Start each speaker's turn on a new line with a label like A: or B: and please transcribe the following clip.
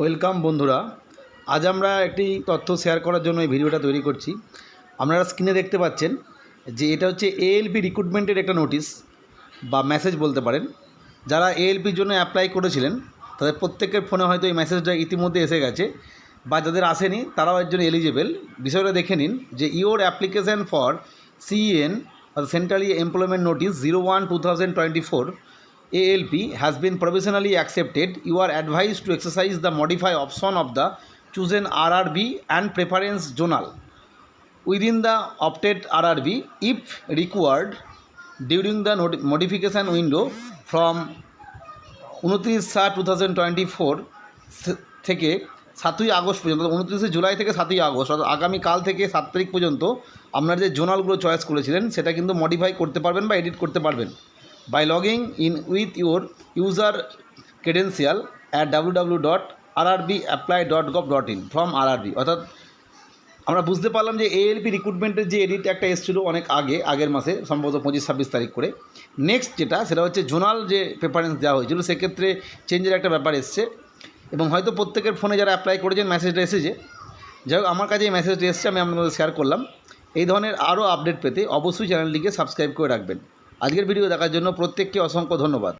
A: Welcome বন্ধুরা। আজ আমরা একটি তথ্য শেয়ার করার জন্য এই ভিডিওটা তৈরি করছি। আপনারা স্ক্রিনে দেখতে পাচ্ছেন যে এটা হচ্ছে এএলপি রিক্রুটমেন্টের একটা নোটিশ বা মেসেজ বলতে পারেন। যারা এএলপির জন্য অ্যাপ্লাই করেছিলেন, তাদের প্রত্যেকের ফোনে হয়তো এই মেসেজটা ইতিমধ্যে এসে গেছে বা যাদের আসেনি, তারাও এর জন্য এলিজেবল বিষয়টা দেখে নিন যে your application for CEN centrally employment notice zero one two thousand twenty four ALP has been provisionally accepted, you are advised to exercise the modify option of the chosen RRB and preference zonal within the opted RRB if required during the modification window from উনত্রিশ সাত two thousand twenty four থেকে সাতই August পর্যন্ত উনত্রিশে জুলাই থেকে সাতই August অর্থাৎ আগামীকাল থেকে সাত তারিখ পর্যন্ত আপনার যে জোনালগুলো চয়েস করেছিলেন সেটা কিন্তু মডিফাই করতে পারবেন বা এডিট করতে পারবেন dot R R apply dot gov dot in from R R অর্থাৎ আমরা বুঝতে পারলাম যে এএলপি রিক্রুটমেন্টের যে এডিট একটা এসেছিল অনেক আগে, আগের মাসে, সম্ভবত পঁচিশ, ছাব্বিশ তারিখ করে। নেক্সট যেটা, সেটা হচ্ছে জোনাল যে প্রেফারেন্স দেওয়া হয়েছিল, সেক্ষেত্রে চেঞ্জের একটা ব্যাপার এসছে। এবং হয়তো প্রত্যেকের ফোনে যারা অ্যাপ্লাই করেছেন মেসেজটা এসেছে। যাই হোক, আমার কাছে এই মেসেজটা এসছে, আমি আপনাদের শেয়ার করলাম। এই ধরনের আরও আপডেট পেতে অবশ্যই চ্যানেলটিকে সাবস্ক্রাইব করে রাখবেন। আজকের ভিডিও দেখার জন্য প্রত্যেককে অসংখ্য ধন্যবাদ।